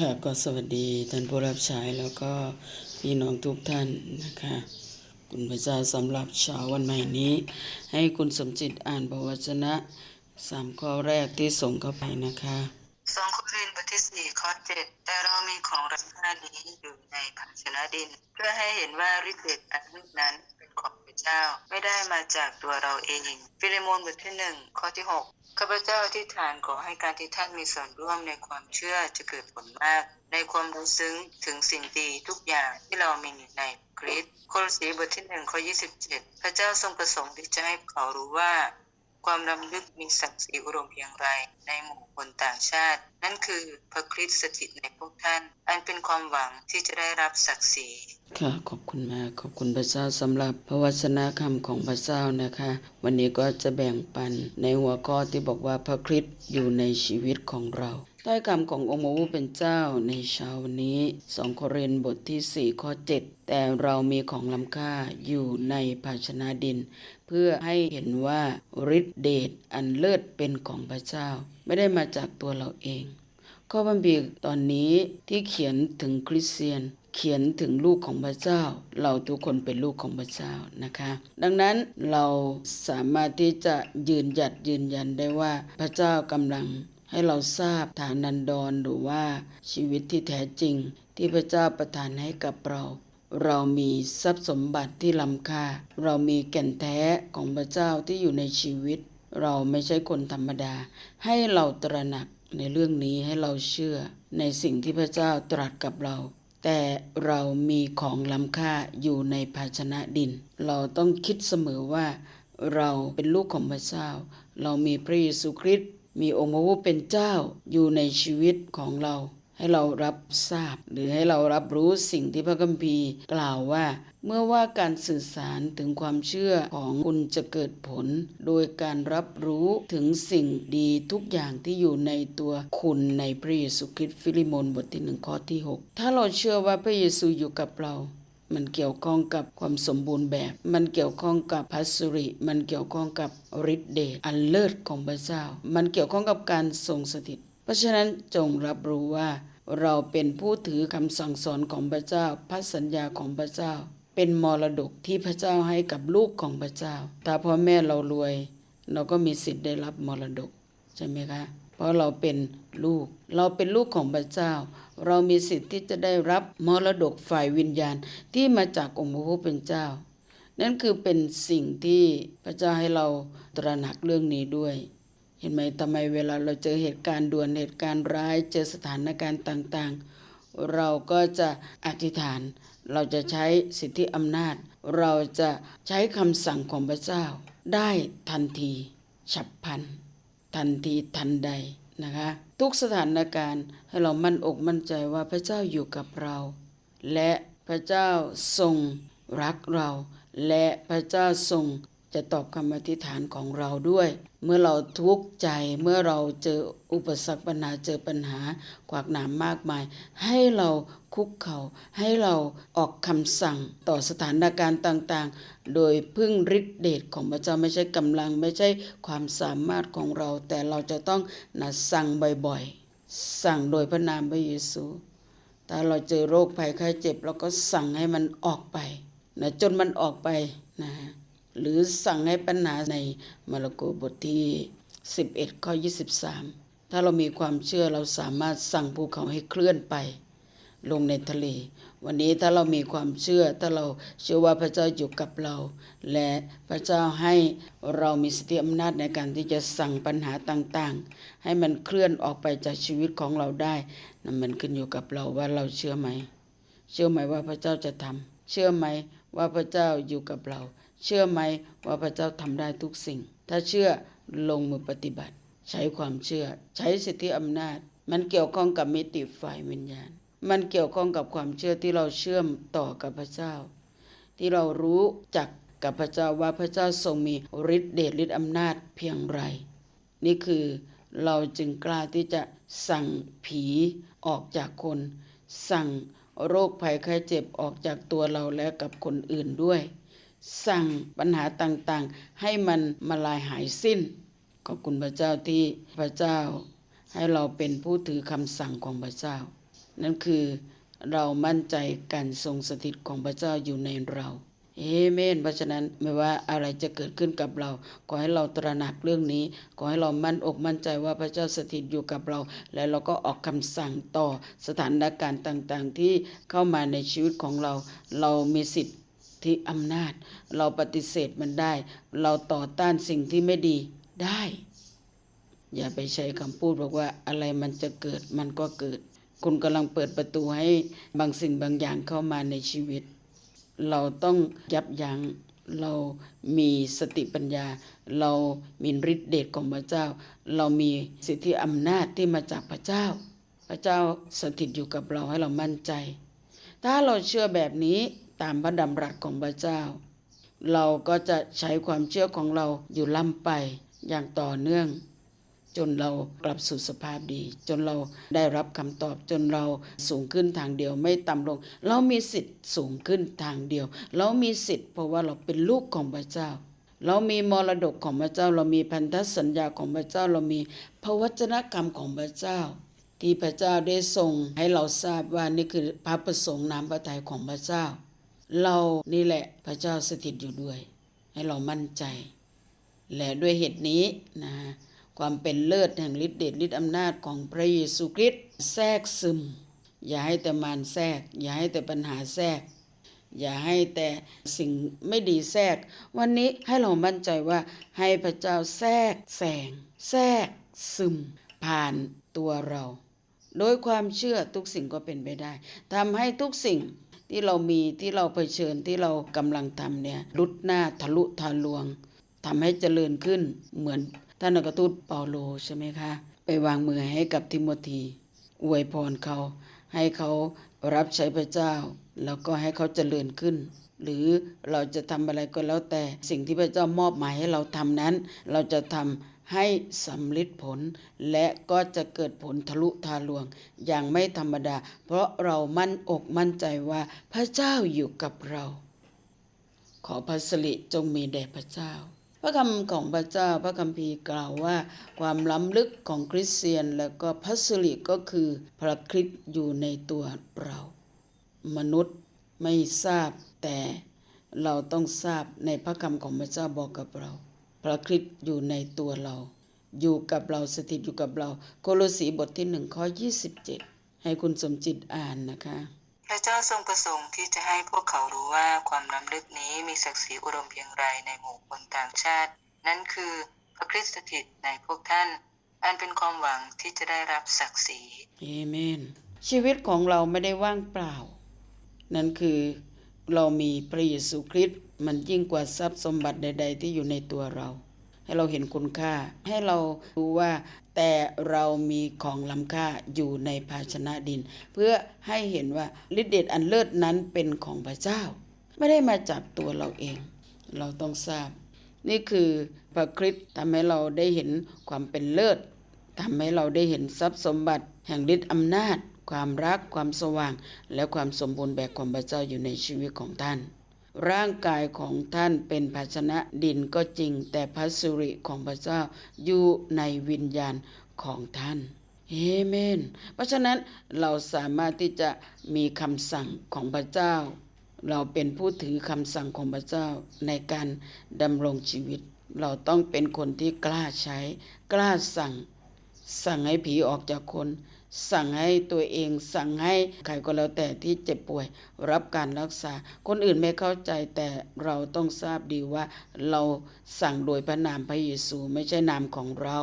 ค่ะก็สวัสดีท่านผู้รับใช้แล้วก็พี่น้องทุกท่านนะคะคุณพระเจ้าสำหรับเช้าวันใหม่นี้ ให้คุณสมจิตอ่านพระวจนะสามข้อแรกที่ส่งเข้าไปนะคะสองโครินบทที่สี่ข้อเจ็ดแต่เรามีของรักษานี้อยู่ในภาชนะดิน เพื่อให้เห็นว่าฤทธิ์เดชอันนั้นเป็นของ ระเจ้าไม่ได้มาจากตัวเราเองฟิเลโมนบทที่หนึ่งข้อที่หกข้าพเจ้าอธิษฐานขอให้การที่ท่านมีส่วนร่วมในความเชื่อจะเกิดผลมาก ในความรู้ซึ้งถึงสิ่งดีทุกอย่างที่เรามีในคริสต์โคลสีบทที่หนึ่งข้อยี่สิบเจ็ดพระเจ้าทรงประสงค์ที่จะให้เขารู้ว่า ความรำลึกมีศักดิ์ศรีอุดมเพียงไรในหมู่คนต่างชาติ นั่นคือพระคริสต์สถิตในพวกท่าน อันเป็นความหวังที่จะได้รับศักดิ์ศรีค่ะขอบคุณมากขอบคุณพระเจ้าสำหรับพระวจนะคำของพระเจ้านะคะ วันนี้ก็จะแบ่งปันในหัวข้อที่บอกว่าพระคริสต์อยู่ในชีวิตของเราใต้คำขององค์พระผู้เป็นเจ้าในเช้าวันนี้ 2 โครินบทที่ 4 ข้อ 7 แต่เรามีของล้ำค่าอยู่ในภาชนะดิน เพื่อให้เห็นว่าฤทธิเดชอันเลิศเป็นของพระเจ้า ไม่ได้มาจากตัวเราเอง ข้อบัมพีร์ตอนนี้ที่เขียนถึงคริสเตียนเขียนถึงลูกของพระเจ้า เราทุกคนเป็นลูกของพระเจ้านะคะ ดังนั้นเราสามารถที่จะยืนหยัดยืนยันได้ว่าพระเจ้ากำลังให้เราทราบฐานันดรหรือว่าชีวิตที่แท้จริง ที่พระเจ้าประทานให้กับเรา เรามีทรัพย์สมบัติที่ล้ำค่า เรามีแก่นแท้ของพระเจ้าที่อยู่ในชีวิต เราไม่ใช่คนธรรมดา ให้เราตระหนักในเรื่องนี้ให้เราเชื่อในสิ่งที่พระเจ้าตรัสกับเรา แต่เรามีของล้ำค่าอยู่ในภาชนะดิน เราต้องคิดเสมอว่า เราเป็นลูกของพระเจ้า เรามีพระเยซูคริสต์มีองค์พระผู้เป็นเจ้าอยู่ในชีวิตของเรา ให้เรารับทราบ หรือให้เรารับรู้สิ่งที่พระคัมภีร์กล่าวว่า เมื่อว่าการสื่อสารถึงความเชื่อของคุณจะเกิดผล โดยการรับรู้ถึงสิ่งดีทุกอย่างที่อยู่ในตัวคุณในพระเยซูคริสต์ฟิลิโมนบทที่หนึ่งข้อที่ 6 ถ้าเราเชื่อว่าพระเยซูอยู่กับเรามันเกี่ยวข้องกับความสมบูรณ์แบบ มันเกี่ยวข้องกับพัสริ มันเกี่ยวข้องกับฤทธิเดชอันเลิศของพระเจ้า มันเกี่ยวข้องกับการทรงสถิต ราะฉะนั้นจงรับรู้ว่า เราเป็นผู้ถือคำสั่งสอนของพระเจ้าพระสัญญาของพระเจ้า เป็นมรดกที่พระเจ้าให้กับลูกของพระเจ้า ถ้าพ่อแม่เรารวย เราก็มีสิทธิ์ได้รับมรดกใช่ไหมคะ เพราะเราเป็นลูก เราเป็นลูกของพระเจ้า เรามีสิทธิ์ที่จะได้รับมรดกฝ่ายวิญญาณที่มาจากองค์พระผู้เป็นเจ้า นั่นคือเป็นสิ่งที่พระเจ้าให้เราตระหนักเรื่องนี้ด้วย เห็นไหมทำไมเวลาเราเจอเหตุการณ์ด่วนเหตุการณ์ร้ายเจอสถานการณ์ต่างๆ เราก็จะอธิษฐาน เราจะใช้สิทธิอำนาจ เราจะใช้คำสั่งของพระเจ้า ได้ทันที ฉับพลัน ทันทีทันใดนะคะทุกสถานการณ์ให้เรามั่นอกมั่นใจว่าพระเจ้าอยู่กับเรา และพระเจ้าทรงรักเรา และพระเจ้าทรง จะตอบคำอธิษฐานของเราด้วย เมื่อเราทุกข์ใจเมื่อเราเจออุปสรรคปัญหาเจอปัญหาขวากหนามมากมาย ให้เราคุกเขา่าให้เราออกคำสั่งต่อสถานการณ์ต่างๆ โดยพึ่งฤทธิเดชของพระเจ้าไม่ใช่กำลังไม่ใช่ความสามารถของเรา แต่เราจะต้องนะสั่งบ่อยๆ สั่งโดยพระนามพระเยซูถ้าเราเจอโรคภัยไข้เจ็บเราก็สั่งให้มันออกไปนะจนมันออกไปนะ หรือสั่งให้ปัญหาในมาระโกบทที่ 11 ข้อ 23 ถ้าเรามีความเชื่อเราสามารถสั่งภูเขาให้เคลื่อนไป ลงในทะเล วันนี้ถ้าเรามีความเชื่อถ้าเราเชื่อว่าพระเจ้าอยู่กับเรา และพระเจ้าให้เรามีสติอำนาจในการที่จะสั่งปัญหาต่างๆ ให้มันเคลื่อนออกไปจากชีวิตของเราได้นั่นมันขึ้นอยู่กับเราว่าเราเชื่อไหม เชื่อไหมว่าพระเจ้าจะทำเชื่อไหมว่าพระเจ้าอยู่กับเรา เชื่อไหมว่าพระเจ้าทำได้ทุกสิ่ง ถ้าเชื่อลงมือปฏิบัติ ใช้ความเชื่อ ใช้สิทธิอำนาจ มันเกี่ยวข้องกับมิติฝ่ายวิญญาณ มันเกี่ยวข้องกับความเชื่อที่เราเชื่อมต่อกับพระเจ้า ที่เรารู้จักกับพระเจ้าว่าพระเจ้าทรงมีฤทธิเดชฤทธิอำนาจเพียงไร นี่คือเราจึงกล้าที่จะสั่งผีออกจากคน สั่งโรคภัยไข้เจ็บออกจากตัวเราและกับคนอื่นด้วย สั่งปัญหาต่างๆ ให้มันมาลายหายสิ้น ขอบคุณพระเจ้าที่พระเจ้า ให้เราเป็นผู้ถือคำสั่งของพระเจ้า นั่นคือเรามั่นใจการทรงสถิตของพระเจ้าอยู่ในเรา เอเมน เพราะฉะนั้นไม่ว่าอะไรจะเกิดขึ้นกับเรา ขอให้เราตระหนักเรื่องนี้ ขอให้เรามั่นอกมั่นใจว่าพระเจ้าสถิตอยู่กับเรา และเราก็ออกคำสั่งต่อสถานการณ์ต่างๆ ที่เข้ามาในชีวิตของเรา เรามีสิทธิ อำนาจ เราปฏิเสธมันได้ เราต่อต้านสิ่งที่ไม่ดีได้ อย่าไปใช้คำพูดบอกว่าอะไรมันจะเกิดมันก็เกิด คุณกำลังเปิดประตูให้บางสิ่งบางอย่างเข้ามาในชีวิต เราต้องยับยัง้งเรามีสติปัญญา เรามีฤทธิเดชของพระเจ้า เรามีสิทธิอำนาจที่มาจากพระเจ้า พระเจ้าสถิตอยู่กับเราให้เรามั่นใจ ถ้าเราเชื่อแบบนี้ ตามพระดำรัสของพระเจ้า เราก็จะใช้ความเชื่อของเราอยู่ล่ำไปอย่างต่อเนื่อง จนเรากลับสู่สภาพดี จนเราได้รับคำตอบจนเราสูงขึ้นทางเดียวไม่ต่ำลง เรามีสิทธิ์สูงขึ้นทางเดียว เรามีสิทธิ์เพราะว่าเราเป็นลูกของพระเจ้าเรามีมรดกของพระเจ้า เรามีพันธสัญญาของพระเจ้า เรามีพระวจนะกรรมของพระเจ้า ที่พระเจ้าได้ทรงให้เราทราบว่านี่คือพระประสงค์น้ำพระทัยของพระเจ้า เรานี่แหละพระเจ้าสถิตอยู่ด้วย ให้เรามั่นใจ และด้วยเหตุนี้นะความเป็นเลิศแห่งฤทธิเดชฤทธิอำนาจของพระเยซูคริสต์แทรกซึม อย่าให้แต่มารแทรก อย่าให้แต่ปัญหาแทรก อย่าให้แต่สิ่งไม่ดีแทรก วันนี้ให้เรามั่นใจว่าให้พระเจ้าแทรกแสง แทรกซึม ผ่านตัวเรา โดยความเชื่อทุกสิ่งก็เป็นไปได้ทำให้ทุกสิ่ง ที่เรามีที่เราเผชิญที่เรากำลังทำเนี่ยรุดหน้าทะลุทะลวงทำให้เจริญขึ้นเหมือนท่านอักทูตเปาโลใช่ไหมคะ ไปวางมือให้กับทิโมธีอวยพรเขาให้เขารับใช้พระเจ้า แล้วก็ให้เขาเจริญขึ้น หรือเราจะทำอะไรก็แล้วแต่สิ่งที่พระเจ้ามอบหมายให้เราทำนั้น เราจะทำ ให้สำลิดผล และก็จะเกิดผลทะลุทาลวง อย่างไม่ธรรมดา เพราะเรามั่นอกมั่นใจว่าพระเจ้าอยู่กับเรา ขอพระสิริจงมีแด่พระเจ้า พระคำของพระเจ้าพระคัมภีร์กล่าวว่า ความล้ำลึกของคริสเตียนแล้วก็พระสิริก็คือพระคริสต์อยู่ในตัวเรา มนุษย์ไม่ทราบแต่เราต้องทราบในพระคำของพระเจ้าบอกกับเรา พระคริสต์อยู่ในตัวเรา อยู่กับเราสถิตอยู่กับเรา โคโลสีบทที่หนึ่งข้อ27ให้คุณสมจิตอ่านนะคะ พระเจ้าทรงประสงค์ที่จะให้พวกเขารู้ว่าความล้ำลึกนี้มีศักดิ์ศรีอุดมเพียงไรในหมู่คนต่างชาติ นั่นคือพระคริสต์สถิตในพวกท่าน อันเป็นความหวังที่จะได้รับศักดิ์ศรีเอเมน ชีวิตของเราไม่ได้ว่างเปล่า นั่นคือเรามีพระเยซูคริสต์ มันยิ่งกว่าทรัพย์สมบัติใด ๆ ที่อยู่ในตัวเรา ให้เราเห็นคุณค่า ให้เรารู้ว่า แต่เรามีของล้ำค่าอยู่ในภาชนะดิน เพื่อให้เห็นว่าฤทธิเดชอันเลิศนั้นเป็นของพระเจ้า ไม่ได้มาจากตัวเราเอง เราต้องทราบ นี่คือพระคริสต์ทำให้เราได้เห็นความเป็นเลิศทำให้เราได้เห็นทรัพย์สมบัติ แห่งฤทธิ์อำนาจ ความรักความสว่าง และความสมบูรณ์แบบของพระเจ้าอยู่ในชีวิตของท่าน ร่างกายของท่านเป็นภาชนะดินก็จริง แต่พระสิริของพระเจ้าอยู่ในวิญญาณของท่านเอเมน เพราะฉะนั้นเราสามารถที่จะมีคำสั่งของพระเจ้า เราเป็นผู้ถือคำสั่งของพระเจ้าในการดำรงชีวิต เราต้องเป็นคนที่กล้าใช้ กล้าสั่ง สั่งให้ผีออกจากคน สั่งให้ตัวเองสั่งให้ใครก็แล้วแต่ที่เจ็บป่วย รับการรักษา คนอื่นไม่เข้าใจแต่เราต้องทราบดีว่า เราสั่งโดยพระนามพระเยซูไม่ใช่นามของเรา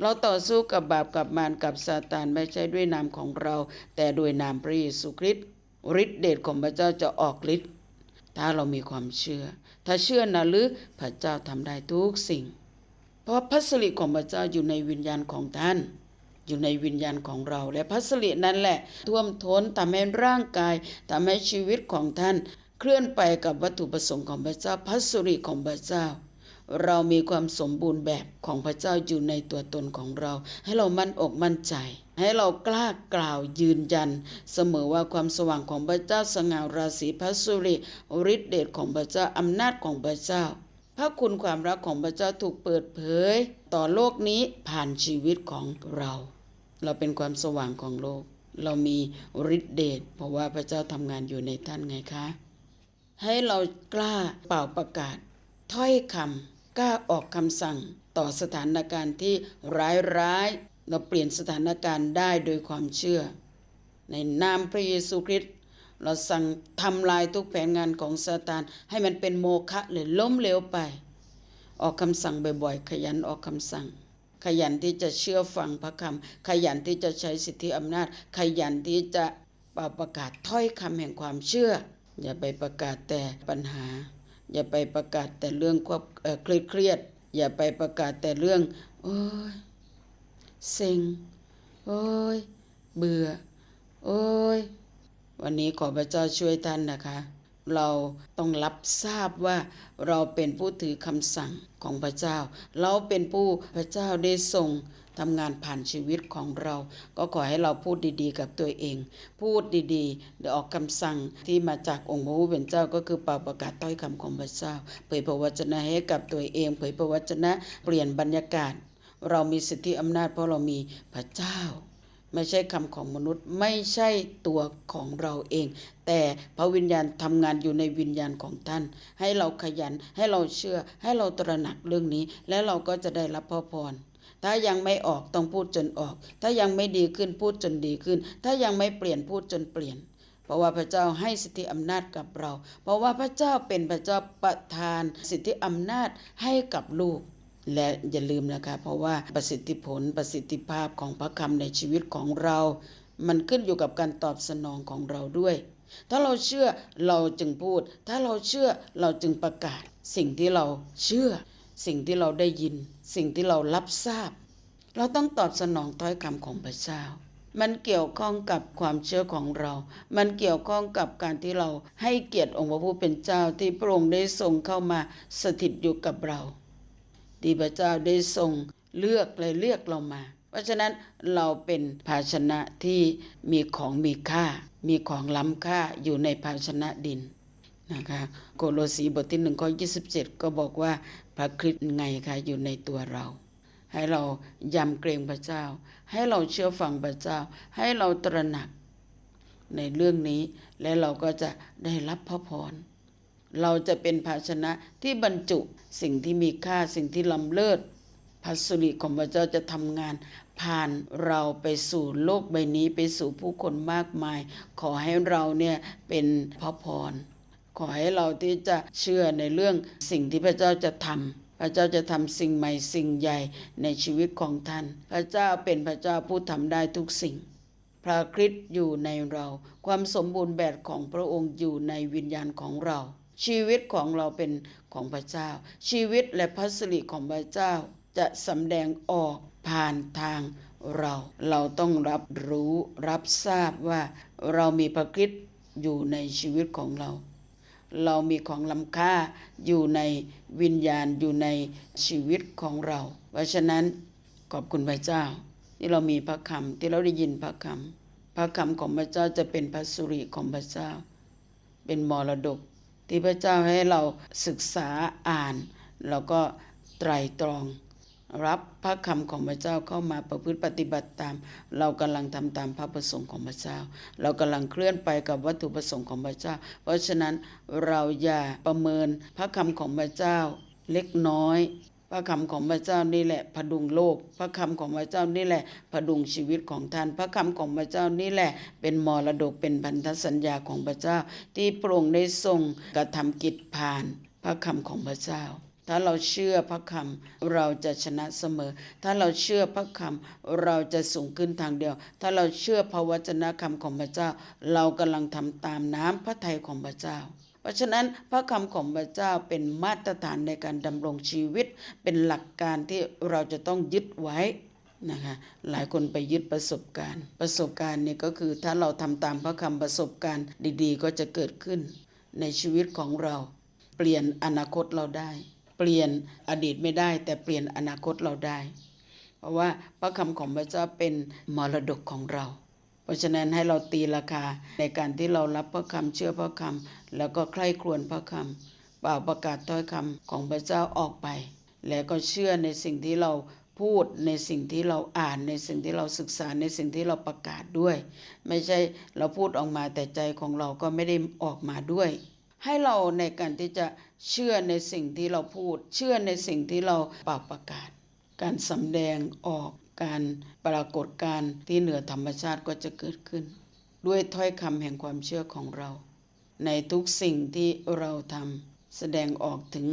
เราต่อสู้กับบาปกับมารกับซาตานไม่ใช่ด้วยนามของเรา แต่ด้วยนามพระเยซูคริสต์ฤทธิเดชของพระเจ้าจะออกฤทธิ์ถ้าเรามีความเชื่อ ถ้าเชื่อนะหรือพระเจ้าทำได้ทุกสิ่ง เพราะพระสิริของพระเจ้าอยู่ในวิญญาณของท่าน อยู่ในวิญญาณของเรา และพระสิรินั่นแหละ ท่วมท้นทำให้ร่างกายทำให้ชีวิตของท่าน เคลื่อนไปกับวัตถุประสงค์ของพระเจ้าพระสิริของพระเจ้าเรามีความสมบูรณ์แบบของพระเจ้าอยู่ในตัวตนของเรา ให้เรามั่นอกมั่นใจ ให้เรากล้ากล่าวยืนยัน เสมอว่าความสว่างของพระเจ้าสง่าราศีพระสุริฤทธิเดชของพระเจ้าอำนาจของพระเจ้า พระคุณความรักของพระเจ้าถูกเปิดเผย ต่อโลกนี้ผ่านชีวิตของเรา เราเป็นความสว่างของโลก เรามีฤทธิเดชเพราะว่าพระเจ้าทำงานอยู่ในท่านไงคะ ให้เรากล้าเป่าประกาศ ถ้อยคำกล้าออกคำสั่งต่อสถานการณ์ที่ร้ายร้าย เราเปลี่ยนสถานการณ์ได้โดยความเชื่อ ในนามพระเยซูคริสต์เราสั่งทำลายทุกแผนงานของซาตานให้มันเป็นโมฆะหรือล้มเหลวไป ออกคำสั่งบ่อยๆ ขยันออกคำสั่ง ขยันที่จะเชื่อฟังพระคำขยันที่จะใช้สิทธิอำนาจ ขยันที่จะเป่าประกาศถ้อยคำแห่งความเชื่อ อย่าไปประกาศแต่ปัญหา อย่าไปประกาศแต่เรื่องควบเอ่อเครียดๆอย่าไปประกาศแต่เรื่องโอ้ยเซ็งโอ้ยเบื่อ โอ้ยวันนี้ขอพระเจ้าช่วยท่านนะคะ เราต้องรับทราบว่าเราเป็นผู้ถือคำสั่งของพระเจ้า เราเป็นผู้พระเจ้าได้ทรงทำงานผ่านชีวิตของเรา ก็ขอให้เราพูดดีๆ กับตัวเอง พูดดีๆเดี๋ยวออกคำสั่งที่มาจากองค์พระผู้เป็นเจ้าก็คือเป่าประกาศต้อยคำของพระเจ้า เผยพระวจนะให้กับตัวเอง เผยพระวจนะเปลี่ยนบรรยากาศ เรามีสิทธิอำนาจเพราะเรามีพระเจ้า ไม่ใช่คำของมนุษย์ไม่ใช่ตัวของเราเอง แต่พระวิญญาณทำงานอยู่ในวิญญาณของท่าน ให้เราขยันให้เราเชื่อ ให้เราตระหนักเรื่องนี้ และเราก็จะได้รับพระพรถ้ายังไม่ออกต้องพูดจนออก ถ้ายังไม่ดีขึ้นพูดจนดีขึ้น ถ้ายังไม่เปลี่ยนพูดจนเปลี่ยน เพราะว่าพระเจ้าให้สิทธิอำนาจกับเรา เพราะว่าพระเจ้าเป็นพระเจ้าประทานสิทธิอำนาจให้กับลูก และอย่าลืมนะคะ เพราะว่าประสิทธิผลประสิทธิภาพของพระคำในชีวิตของเรา มันขึ้นอยู่กับการตอบสนองของเราด้วย ถ้าเราเชื่อเราจึงพูด ถ้าเราเชื่อเราจึงประกาศ สิ่งที่เราเชื่อ สิ่งที่เราได้ยิน สิ่งที่เรารับทราบ เราต้องตอบสนองถ้อยคำของพระเจ้ามันเกี่ยวข้องกับความเชื่อของเรา มันเกี่ยวข้องกับการที่เราให้เกียรติองค์พระผู้เป็นเจ้าที่พระองค์ได้ทรงเข้ามาสถิตอยู่กับเรา ที่พระเจ้าได้ทรงเลือกเลยเลือกเรามา เพราะฉะนั้นเราเป็นภาชนะที่มีของมีค่า มีของล้ำค่าอยู่ในภาชนะดินนะคะโกโลสีบทที่หนึ่งข้อยีก็บอกว่าพระคริสต์ไงคะอยู่ในตัวเรา ให้เรายำเกรงพระเจ้า ให้เราเชื่อฟังพระเจ้า ให้เราตระหนักในเรื่องนี้และเราก็จะได้รับพระพร เราจะเป็นภาชนะที่บรรจุสิ่งที่มีค่าสิ่งที่ล้ำเลิศพระสุริของพระเจ้าจะทำงาน ผ่านเราไปสู่โลกใบนี้ไปสู่ผู้คนมากมาย ขอให้เราเนี่ยเป็นพระพร ขอให้เราที่จะเชื่อในเรื่องสิ่งที่พระเจ้าจะทำพระเจ้าจะทำสิ่งใหม่สิ่งใหญ่ในชีวิตของท่าน พระเจ้าเป็นพระเจ้าผู้ทำได้ทุกสิ่งพระคริสต์อยู่ในเรา ความสมบูรณ์แบบของพระองค์อยู่ในวิญญาณของเรา ชีวิตของเราเป็นของพระเจ้า ชีวิตและพระสิริของพระเจ้าจะสำแดงออกผ่านทางเรา เราต้องรับรู้รับทราบว่าเรามีพระคริสต์อยู่ในชีวิตของเรา เรามีของล้ำค่าอยู่ในวิญญาณอยู่ในชีวิตของเรา เพราะฉะนั้นขอบคุณพระเจ้า ที่เรามีพระคำที่เราได้ยินพระคำพระคำของพระเจ้าจะเป็นพระสุริของพระเจ้า เป็นมรดก ที่พระเจ้าให้เราศึกษาอ่าน แล้วก็ไตรตรอง รับพระคำของพระเจ้าเข้ามาประพฤติปฏิบัติตาม เรากำลังทำตามพระประสงค์ของพระเจ้า เรากำลังเคลื่อนไปกับวัตถุประสงค์ของพระเจ้า เพราะฉะนั้นเราอย่าประเมินพระคำของพระเจ้าเล็กน้อย พระคำของพระเจ้านี่แหละพดุงโลก พระคำของพระเจ้านี่แหละพดุงชีวิตของท่าน พระคำของพระเจ้านี่แหละ เป็นมรดกเป็นพันธสัญญาของพระเจ้า ที่พระองได้ทรงกระทำกิจผ่าน พระคำของพระเจ้าถ้าเราเชื่อพระคำเราจะชนะเสมอ ถ้าเราเชื่อพระคำเราจะสูงขึ้นทางเดียว ถ้าเราเชื่อพระวจนะคำของพระเจ้า เรากำลังทำตามน้ำพระทัยของพระเจ้า ราะฉะนั้นพระคำของพระเจ้าเป็นมาตรฐานในการดำรงชีวิต เป็นหลักการที่เราจะต้องยึดไว้นะคะหลายคนไปยึดประสบการณ์ ประสบการณ์เนี่ยก็คือถ้าเราทำตามพระคำประสบการณ์ดีๆ ก็จะเกิดขึ้นในชีวิตของเรา เปลี่ยนอนาคตเราได้ เปลี่ยนอดีตไม่ได้ แต่เปลี่ยนอนาคตเราได้ เพราะว่าพระคำของพระเจ้าเป็นมรดกของเรา ราะฉะนั้นให้เราตีราคาในการที่เรารับพระคำเชื่อพระคำแล้วก็ใคร่ครวญพระคำเป่าประกาศถ้อยคำของพระเจ้าออกไป แล้วก็เชื่อในสิ่งที่เราพูดในสิ่งที่เราอ่านในสิ่งที่เราศึกษาในสิ่งที่เราประกาศด้วย ไม่ใช่เราพูดออกมาแต่ใจของเราก็ไม่ได้ออกมาด้วย ให้เราในการที่จะเชื่อในสิ่งที่เราพูด เชื่อในสิ่งที่เราเป่าประกาศ การสำแดงออก การปรากฏการที่เหนือธรรมชาติก็จะเกิดขึ้น ด้วยถ้อยคำแห่งความเชื่อของเรา ในทุกสิ่งที่เราทำแสดงออกถึง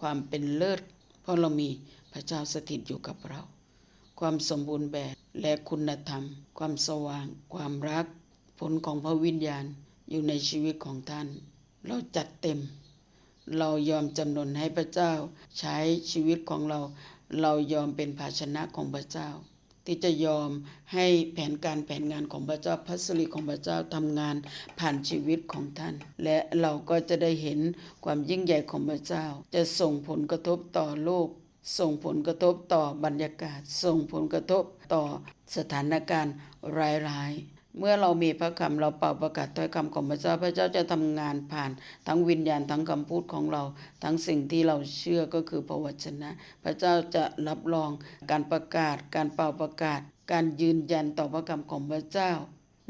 ความเป็นเลิศ เพราะเรามีพระเจ้าสถิตอยู่กับเรา ความสมบูรณ์แบบและคุณธรรม ความสว่าง ความรัก ผลของพระวิญญาณอยู่ในชีวิตของท่าน เราจัดเต็ม เรายอมจำนนให้พระเจ้าใช้ชีวิตของเรา เรายอมเป็นภาชนะของพระเจ้า ที่จะยอมให้แผนการแผนงานของพระเจ้าพระสิริของพระเจ้าทำงานผ่านชีวิตของท่าน และเราก็จะได้เห็นความยิ่งใหญ่ของพระเจ้า จะส่งผลกระทบต่อโลก ส่งผลกระทบต่อบรรยากาศ ส่งผลกระทบต่อสถานการณ์ร้ายๆ เมื่อเรามีพระคำเราเป่าประกาศถ้อยคำของพระเจ้าพระเจ้าจะทำงานผ่านทั้งวิญญาณทั้งคำพูดของเรา ทั้งสิ่งที่เราเชื่อก็คือพระวจนะ พระเจ้าจะรับรองการประกาศ การเป่าประกาศ การยืนยันต่อพระคำของพระเจ้า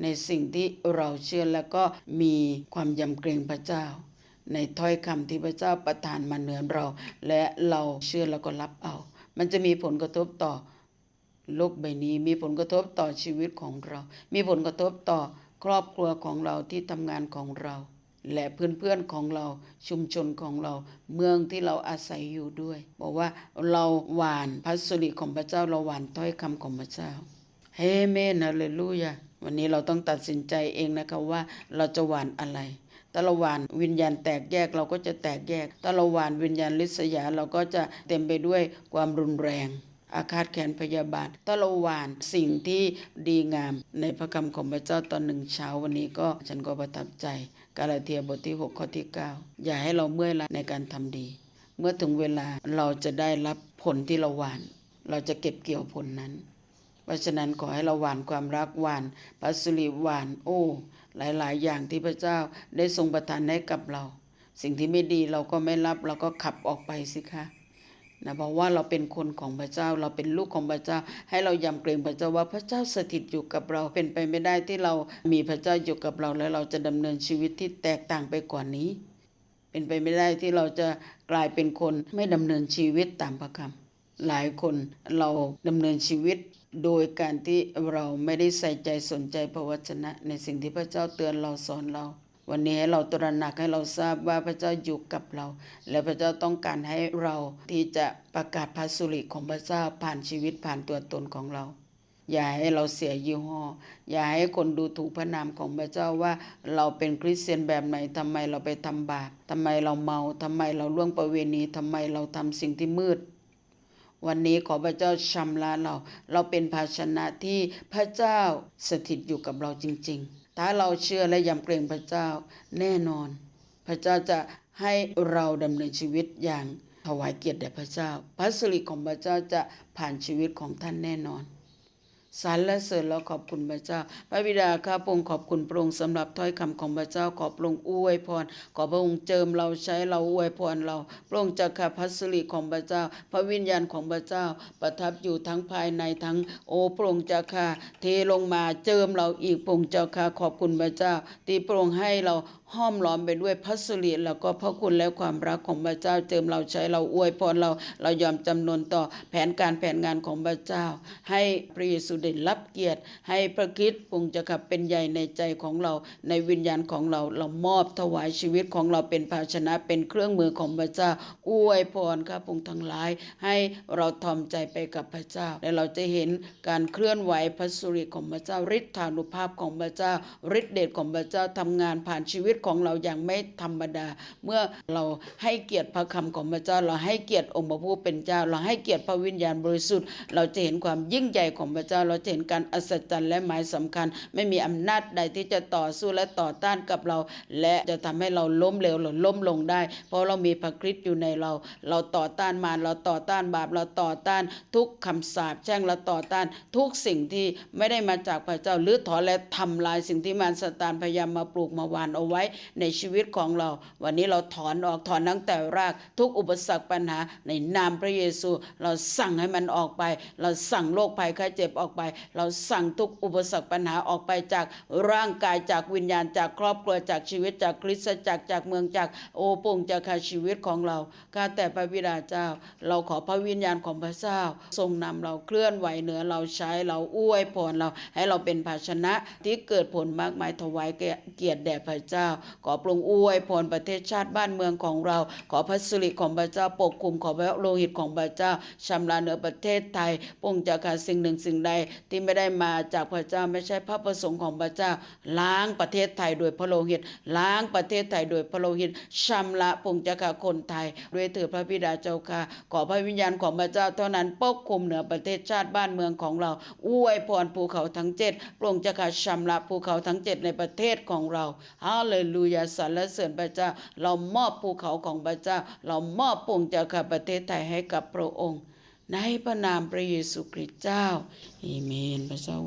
ในสิ่งที่เราเชื่อแล้วก็มีความยำเกรงพระเจ้า ในถ้อยคำที่พระเจ้าประทานมาเหนือเรา และเราเชื่อแล้วก็รับเอา มันจะมีผลกระทบต่อ โลกใบนี้มีผลกระทบต่อชีวิตของเรา มีผลกระทบต่อครอบครัวของเราที่ทำงานของเรา และเพื่อนๆของเราชุมชนของเรา เมืองที่เราอาศัยอยู่ด้วย บอกว่าเราหวานพระสุริของพระเจ้าเราหวานถ้อยคำของพระเจ้าเฮเมนฮาเลลูยาวันนี้เราต้องตัดสินใจเองนะคะว่าเราจะหวานอะไรถ้าเราหวานวิญญาณแตกแยกเราก็จะแตกแยกถ้าเราหวานวิญญาณลิษยาเราก็จะเต็มไปด้วยความรุนแรง อาฆาตแค้นพยาบาทถ้าเวานสิ่งที่ดีงามในพระคำของพระเจ้าตอนหนึ่งเช้าวันนี้ก็ฉันก็ประทับใจ กาลาเทียบทที่ 6 ข้อที่ 9 อย่าให้เราเมื่อยล้าในการทำดี เมื่อถึงเวลาเราจะได้รับผลที่เราหวาน เราจะเก็บเกี่ยวผลนั้น เพราะฉะนั้นขอให้เราหวานความรักหวานพระสุริหวานโอ้หลาย ๆ อย่างที่พระเจ้าได้ทรงประทานให้กับเรา สิ่งที่ไม่ดีเราก็ไม่รับเราก็ขับออกไปสิคะ นะเพราะว่าเราเป็นคนของพระเจ้าเราเป็นลูกของพระเจ้า ให้เรายำเกรงพระเจ้าว่าพระเจ้าสถิตอยู่กับเราเป็นไปไม่ได้ที่เรามีพระเจ้าอยู่กับเราแล้วเราจะดำเนินชีวิตที่แตกต่างไปกว่านี้ เป็นไปไม่ได้ที่เราจะกลายเป็นคนไม่ดำเนินชีวิตตามพระคำหลายคนเราดำเนินชีวิตโดยการที่เราไม่ได้ใส่ใจสนใจพระวจนะ ในสิ่งที่พระเจ้าเตือนเราสอนเรา วันนี้ให้เราตระหนักให้เราทราบว่าพระเจ้าอยู่กับเรา และพระเจ้าต้องการให้เราที่จะประกาศพระสุริของพระเจ้าผ่านชีวิตผ่านตัวตนของเรา อย่าให้เราเสียยี่ห้อ อย่าให้คนดูถูกพระนามของพระเจ้าว่าเราเป็นคริสเตียนแบบไหนทำไมเราไปทำบาปทำไมเราเมาทำไมเราล่วงประเวณีทำไมเราทำสิ่งที่มืดวันนี้ขอพระเจ้าชำระเรา เราเป็นภาชนะที่พระเจ้าสถิตอยู่กับเราจริง ๆ ถ้าเราเชื่อและยำเกรงพระเจ้าแน่นอน พระเจ้าจะให้เราดำเนินชีวิตอย่างถวายเกียรติแด่พระเจ้า พระสิริของพระเจ้าจะผ่านชีวิตของท่านแน่นอน สรรและเสริญแล้วขอบคุณพระเจ้า พระบิดาข้าพงค์ขอบคุณพระองค์สำหรับถ้อยคำของพระเจ้าขอพระองค์อวยพร ขอพระองค์เจิมเราใช้เราอวยพรเราพระองค์จะข้าพระสิริของพระเจ้า พระวิญญาณของพระเจ้า ประทับอยู่ทั้งภายในทั้งโอพระองค์จะข้าเทลงมาเจิมเราอีกพระองค์เจ้าข้าขอบคุณพระเจ้าที่พระองค์ให้เรา ห้อมล้อมไปด้วยพระสิริแล้วก็พระคุณและความรักของพระเจ้าเจิมเราใช้เราอวยพรเราเรายอมจำนนต่อแผนการแผนงานของพระเจ้า ให้พระเยซูได้รับเกียรติ ให้พระคริสต์พระองจะขับเป็นใหญ่ในใจของเราในวิญญาณของเราเรามอบถวายชีวิตของเราเป็นภาชนะเป็นเครื่องมือของพระเจ้าอวยพรครับพระองทั้งหลาย ให้เราทอมใจไปกับพระเจ้า และเราจะเห็นการเคลื่อนไหวพระสุริของพระเจ้าฤทธานุภาพของพระเจ้าฤทธิเดชของพระเจ้าทำงานผ่านชีวิตของเราอย่างไม่ธรรมดา เมื่อเราให้เกียรติพระคำของพระเจ้า เราให้เกียรติองค์พระผู้เป็นเจ้า เราให้เกียรติพระวิญญาณบริสุทธิ์ เราจะเห็นความยิ่งใหญ่ของพระเจ้า เราจะเห็นการอัศจรรย์และหมายสำคัญ ไม่มีอำนาจใดที่จะต่อสู้และต่อต้านกับเรา และจะทำให้เราล้มเหลวหรือล้มลงได้ เพราะเรามีพระคริสต์อยู่ในเรา เราต่อต้านมารเราต่อต้านบาปเราต่อต้านทุกคำสาปแช่งเราต่อต้านทุกสิ่งที่ไม่ได้มาจากพระเจ้าหรือถอนและทำลายสิ่งที่มารสตานพยายามมาปลูกมาวานเอาไว้ในชีวิตของเรา วันนี้เราถอนออกถอนตั้งแต่ราก ทุกอุปสรรคปัญหา ในนามพระเยซู เราสั่งให้มันออกไป เราสั่งโรคภัยไข้เจ็บออกไป เราสั่งทุกอุปสรรคปัญหาออกไปจากร่างกายจากวิญญาณจากครอบครัวจากชีวิตจากคริสตจักรจากเมืองจากโอปงจากขาชีวิตของเราข้าแต่พระบิดาเจ้า เราขอพระวิญญาณของพระเจ้า ทรงนำเราเคลื่อนไหวเหนือเราใช้เราอวยพรเราให้เราเป็นภาชนะที่เกิดผลมากมายถวายเกียรติแด่พระเจ้าขอปรุงอวยพรประเทศชาติบ้านเมืองของเรา ขอพระสิริของพระเจ้าปกคุมขอพระโลหิตของพระเจ้าชำระเหนือประเทศไทยปงจากการสิ่งหนึ่งสิ่งใดที่ไม่ได้มาจากพระเจ้าไม่ใช่พระประสงค์ของพระเจ้า ล้างประเทศไทยโดยพระโลหิต ล้างประเทศไทยโดยพระโลหิตชำระปงจากาคนไทย ด้วยเถิดพระบิดาเจ้าค่ะ ขอพระวิญญาณของพระเจ้าเท่านั้นปกคุมเหนือประเทศชาติบ้านเมืองของเราอวยพรภูเขาทั้งเจ็ดปรงจะกาชำระภูเขาทั้งเจ็ดในประเทศของเราฮาเลลูยาสรรเสริญพระเจ้า เรามอบภูเขาของพระเจ้า เรามอบปงจากาประเทศไทยให้กับพระองค์ ในพระนามพระเยซูคริสต์เจ้าเอเมนพระเจ้า